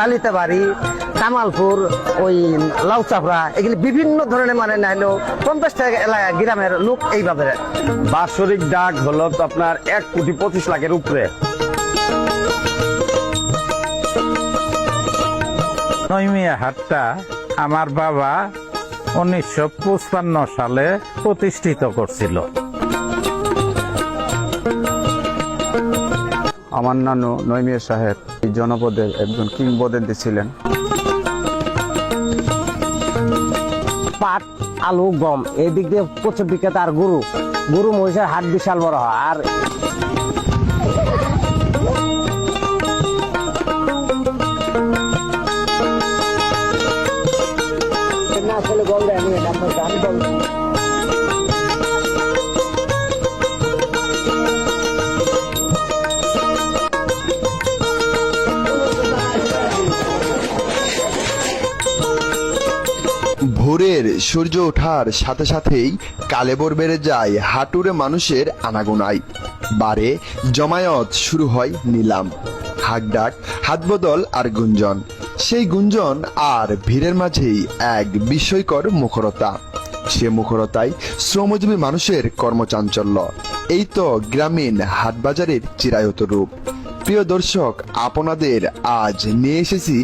নালিতে বাড়ি কামালপুর ওই লাউচাপড়া এগুলি বিভিন্ন ধরনের মানে নাইলো পঞ্চাশটা এলাকা গ্রামের লোক এইভাবে। বাৎসরিক ডাক হলো আপনার এক কোটি পঁচিশ লাখের উপরে। নৈমিয়া হাটটা আমার বাবা উনিশশো পঁচপান্ন সালে প্রতিষ্ঠিত করছিল। আমার নানু নৈমিয়া সাহেব এই জনপদের একজন কিংবদন্তি ছিলেন। পাট আলু গম এই দিক দিয়ে প্রচুর বিখ্যাত আর গরু। গরু মহিষের হাট বিশাল বড় হয় আর আসলে আমি ভোরের সূর্য ওঠার সাথে সাথেই কালেবর বেড়ে যায় হাটুরে মানুষের আনাগোনায়। বারে জমায়ত শুরু হয় নিলাম। হাকডাক হাত বদল আর গুঞ্জন। সেই গুঞ্জন আর ভিড়ের মাঝেই এক বিস্ময়কর মুখরতা। সে মুখরতায় শ্রমজীবী মানুষের কর্মচাঞ্চল্য। এই তো গ্রামীণ হাটবাজারের চিরায়ত রূপ। প্রিয় দর্শক, আপনাদের আজ নিয়ে এসেছি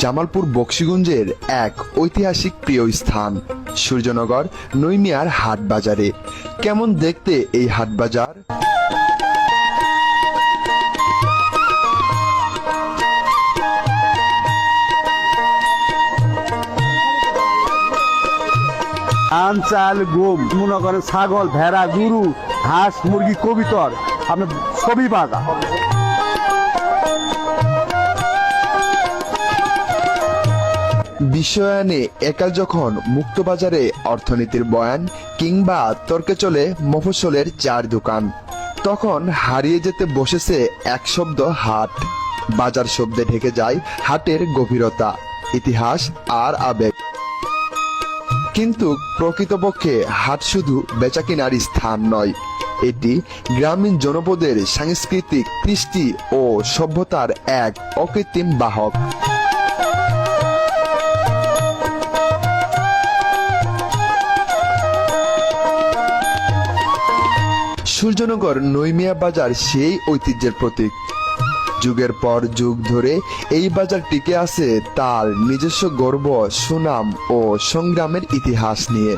জামালপুর বক্সিগঞ্জের এক ঐতিহাসিক প্রিয় স্থান, সূর্যনগর, নৈমিয়ার হাট বাজারে। কেমন দেখতে এই হাট বাজার? ধান চাল গম, মনে করেন ছাগল, ভেড়া, গরু, হাঁস, মুরগি, কবিতর, আপনার সবই বাজা বিষয়ানে একাল যখন মুক্তবাজারে অর্থনীতির বয়ান কিংবা তর্কে চলে মফসলের চার দোকান, তখন হারিয়ে যেতে বসেছে এক শব্দ হাট। বাজার শব্দে ঢেকে যায় হাটের গভীরতা, ইতিহাস আর আবেগ। কিন্তু প্রকৃতপক্ষে হাট শুধু বেচাকিনার স্থান নয়, এটি গ্রামীণ জনপদের সাংস্কৃতিক কৃষ্টি ও সভ্যতার এক অকৃত্রিম বাহক। সূর্যনগর নৈমিয়া বাজার সেই ঐতিহ্যের প্রতীক। যুগের পর যুগ ধরে এই বাজার টিকে আছে তার নিজস্ব গর্ব, সুনাম ও সংগ্রামের ইতিহাস নিয়ে।